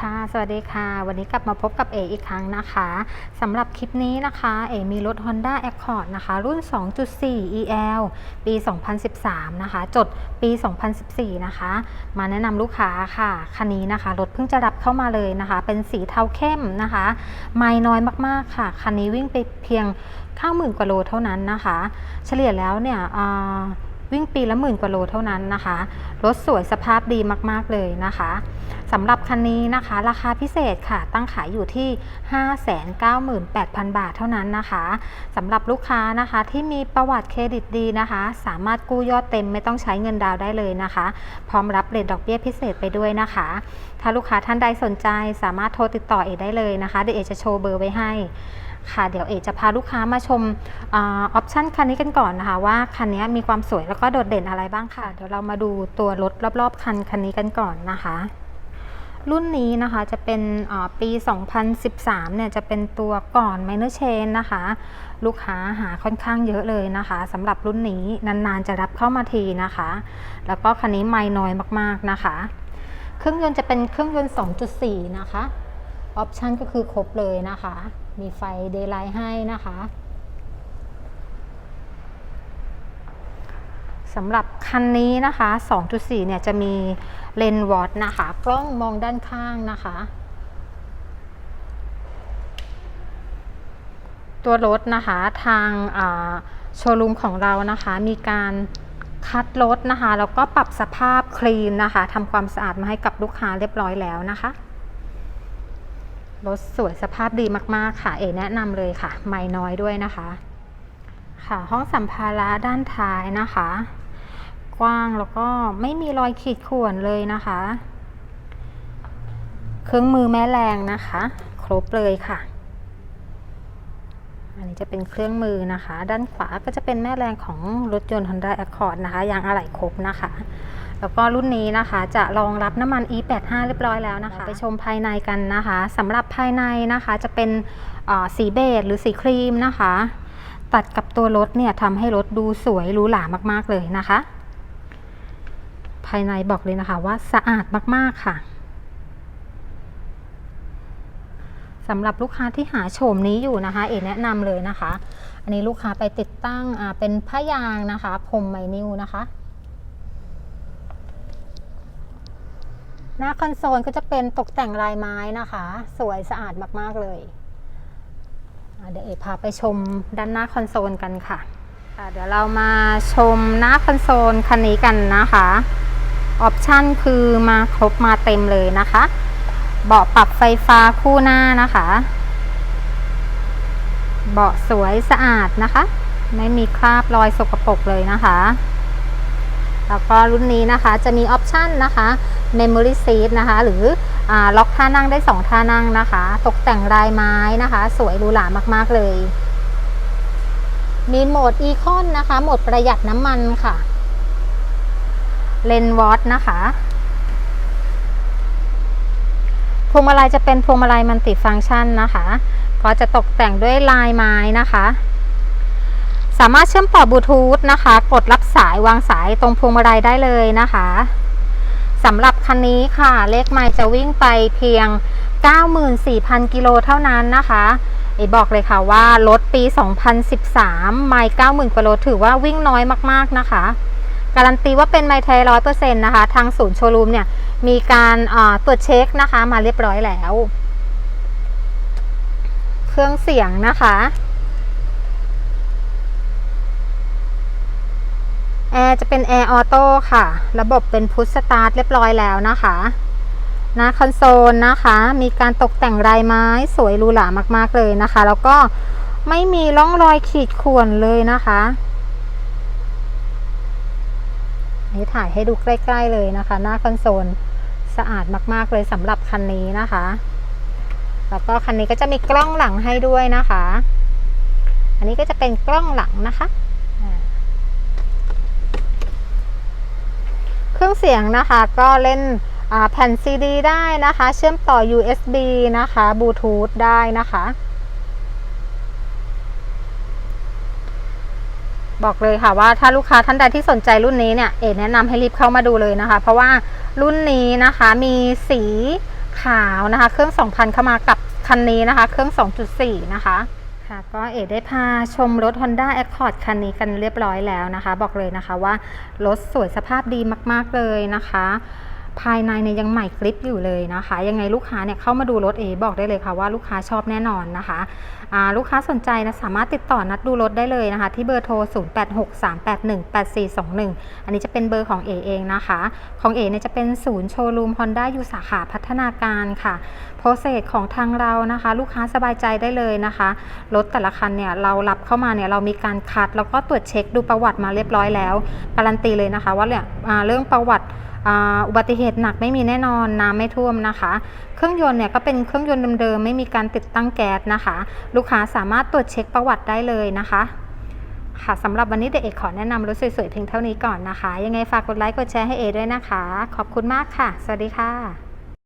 ค่ะ สวัสดีค่ะ วันนี้กลับมาพบกับเออีกครั้งนะคะสำหรับคลิปนี้นะคะ เอมีรถ Honda Accord นะคะ รุ่น 2.4 EL ปี 2013 นะคะ จดปี 2014 นะคะ มาแนะนำลูกค้าค่ะ คันนี้นะคะ รถเพิ่งจะรับเข้ามาเลยนะคะ เป็นสีเทาเข้มนะคะ ไม่น้อยมากๆค่ะ คันนี้วิ่งไปเพียง90,000กว่าโลเท่านั้นนะคะ เฉลี่ยแล้วเนี่ยวิ่งปีละหมื่นกว่าโลเท่านั้นนะคะ รถสวยสภาพดีมากๆเลยนะคะำหรับคันนี้นะคะ ราคาพิเศษค่ะ ตั้งขายอยู่ที่ 598,000 บาทเท่านั้นนะคะสำหรับลูกค้านะคะที่มีประวัติเครดิตดีนะคะ สามารถกู้ยอดเต็มไม่ต้องใช้เงินดาวได้เลยนะคะ พร้อมรับเรทดอกเบี้ยพิเศษไปด้วยนะคะ ถ้าลูกค้าท่านใดสนใจสามารถโทรติดต่อเอกได้เลยนะคะเดี๋ยวเอกจะโชว์เบอร์ไว้ให้ค่ะเดี๋ยวเอกจะพาลูกค้ามาชมออปชันคันนี้กันก่อนนะคะ ว่าคันนี้มีความสวยแล้วก็โดดเด่นอะไรบ้างค่ะ เดี๋ยวเรามาดูตัวรถรอบๆ คันคันนี้กันก่อนนะคะ รุ่นนี้นะคะจะเป็นปี 2013 เนี่ยจะเป็นตัวก่อน Minor Chain นะคะ ลูกค้าหาค่อนข้างเยอะเลยนะคะสำหรับรุ่นนี้นานๆจะรับเข้ามาทีนะคะ แล้วก็คันนี้ไม่น้อยมากๆนะคะ เครื่องยนต์จะเป็นเครื่องยนต์ 2.4 นะคะ ออปชันก็คือครบเลยนะคะ มีไฟเดย์ไลท์ให้นะคะ สำหรับคันนี้นะคะ 2.4 เนี่ยจะมีเลนส์วอตนะคะ กล้องมองด้านข้างนะคะ ตัวรถนะคะทางโชว์รูมของเรานะคะ มีการคัดรถนะคะแล้วก็ปรับสภาพคลีนนะคะทำความสะอาดมาให้กับลูกค้าเรียบร้อยแล้วนะคะรถสวยสภาพดีมาก ๆ ค่ะ เอแนะนำเลยค่ะ ไม่น้อยด้วยนะคะ ค่ะ ห้องสัมภาระด้านท้ายนะคะ กว้างแล้วก็ไม่มีรอยขีดข่วนเลยนะคะ เครื่องมือแม่แรงนะคะ ครบเลยค่ะ อันนี้จะเป็นเครื่องมือนะคะ ด้านขวาก็จะเป็นแม่แรงของรถยนต์ Honda Accord นะคะยางอะไหล่ครบนะคะ แล้วก็รุ่นนี้นะคะจะรองรับน้ำมัน E85 เรียบร้อยแล้วนะคะ ไปชมภายในกันนะคะสำหรับภายในนะคะจะเป็นสีเบจหรือสีครีมนะคะตัดกับตัวรถเนี่ยทำให้รถดูสวยหรูหรามากๆเลยนะคะ ภายในบอกเลยนะคะว่าสะอาดมาก ๆ ค่ะสำหรับลูกค้าที่หาโฉมนี้อยู่นะคะ เอแนะนำเลยนะคะ อันนี้ลูกค้าไปติดตั้งเป็นผ้ายางนะคะพรมไมนิวนะคะ หน้าคอนโซลก็จะเป็นตกแต่งลายไม้นะคะ สวยสะอาดมาก ๆ เลยเดี๋ยวเอพาไปชมด้านหน้าคอนโซลกันค่ะ เดี๋ยวเรามาชมหน้าคอนโซลคันนี้กันนะคะ ออปชันคือมาครบมาเต็มเลยนะคะ เบาะปรับไฟฟ้าคู่หน้านะคะ เบาะสวยสะอาดนะคะ ไม่มีคราบรอยสกปรกเลยนะคะ แล้วก็รุ่นนี้นะคะจะมีออปชันนะคะ Memory Seat นะคะ หรืออล็อกท่านั่งได้ 2 ท่านั่งนะคะ ตกแต่งลายไม้นะคะ สวยหรูหรามากๆเลย มีโหมด Econ นะคะ โหมดประหยัดน้ำมันค่ะ เลนวอตนะคะพวงมาลัยจะเป็นพวงมาลัยมันติฟังก์ชันนะคะ ก็จะตกแต่งด้วยลายไม้นะคะ สามารถเชื่อมต่อบลูทูธนะคะ กดรับสายวางสายตรงพวงมาลัยได้เลยนะคะสำหรับคันนี้ค่ะ เลขไมล์จะวิ่งไปเพียง 94,000 กิโลเท่านั้นนะคะเอบอกเลยค่ะว่ารถปี 2013 ไมล์90,000กิโลถือว่าวิ่งน้อยมากๆนะคะ การันตีว่าเป็นไมล์แท้ร้อยเปอร์เซ็นต์นะคะ ทางศูนย์โชว์รูมเนี่ย มีการตรวจเช็คนะคะมาเรียบร้อยแล้ว เครื่องเสียงนะคะแอร์จะเป็นแอร์ออโต้ค่ะ ระบบเป็นพุทสตาร์ทเรียบร้อยแล้วนะคะหน้าคอนโซลนะคะ มีการตกแต่งลายไม้สวยหรูหรามากๆเลยนะคะ แล้วก็ไม่มีร่องรอยขีดข่วนเลยนะคะ นี่ถ่ายให้ดูใกล้ ๆ เลยนะคะ หน้าคอนโซลสะอาดมาก ๆ เลยสำหรับคันนี้นะคะ แล้วก็คันนี้ก็จะมีกล้องหลังให้ด้วยนะคะ อันนี้ก็จะเป็นกล้องหลังนะคะเครื่องเสียงนะคะก็เล่นแผ่นซีดีได้นะคะ เชื่อมต่อ USB นะคะบลูทูธได้นะคะ บอกเลยค่ะว่าถ้าลูกค้าท่านใดที่สนใจรุ่นนี้เนี่ยเอ๋แนะนำให้รีบเข้ามาดูเลยนะคะ เพราะว่ารุ่นนี้นะคะมีสีขาวนะคะ เครื่อง 2,000 เข้ามากับคันนี้นะคะ เครื่อง 2.4 นะคะค่ะก็เอ๋ได้พาชมรถ Honda Accord คันนี้กันเรียบร้อยแล้วนะคะ บอกเลยนะคะว่ารถสวยสภาพดีมาก ๆ เลยนะคะ ภายในเนี่ยยังใหม่กริปอยู่เลยนะคะ ยังไงลูกค้าเนี่ยเข้ามาดูรถเอบอกได้เลยค่ะว่าลูกค้าชอบแน่นอนนะคะลูกค้าสนใจนะสามารถติดต่อนัดดูรถได้เลยนะคะ ที่เบอร์โทร 0863818421 อันนี้จะเป็นเบอร์ของเอเองนะคะ ของเอเนี่ยจะเป็นศูนย์โชว์รูม Honda อยู่สาขาพัฒนาการค่ะโปรเซสของทางเรานะคะ ลูกค้าสบายใจได้เลยนะคะรถแต่ละคันเนี่ยเรารับเข้ามาเนี่ยเรามีการคัด แล้วก็ตรวจเช็คดูประวัติมาเรียบร้อยแล้วการันตีเลยนะคะ ว่าเนี่ยเรื่องประวัติ อุบัติเหตุหนักไม่มีแน่นอนน้ำไม่ท่วมนะคะ เครื่องยนต์เนี่ยก็เป็นเครื่องยนต์เดิมๆไม่มีการติดตั้งแก๊สนะคะ ลูกค้าสามารถตรวจเช็คประวัติได้เลยนะคะค่ะสำหรับวันนี้เด็กเอกขอแนะนำรถสวยๆเพียงเท่านี้ก่อนนะคะ ยังไงฝากกดไลค์กดแชร์ให้เอด้วยนะคะ ขอบคุณมากค่ะ สวัสดีค่ะ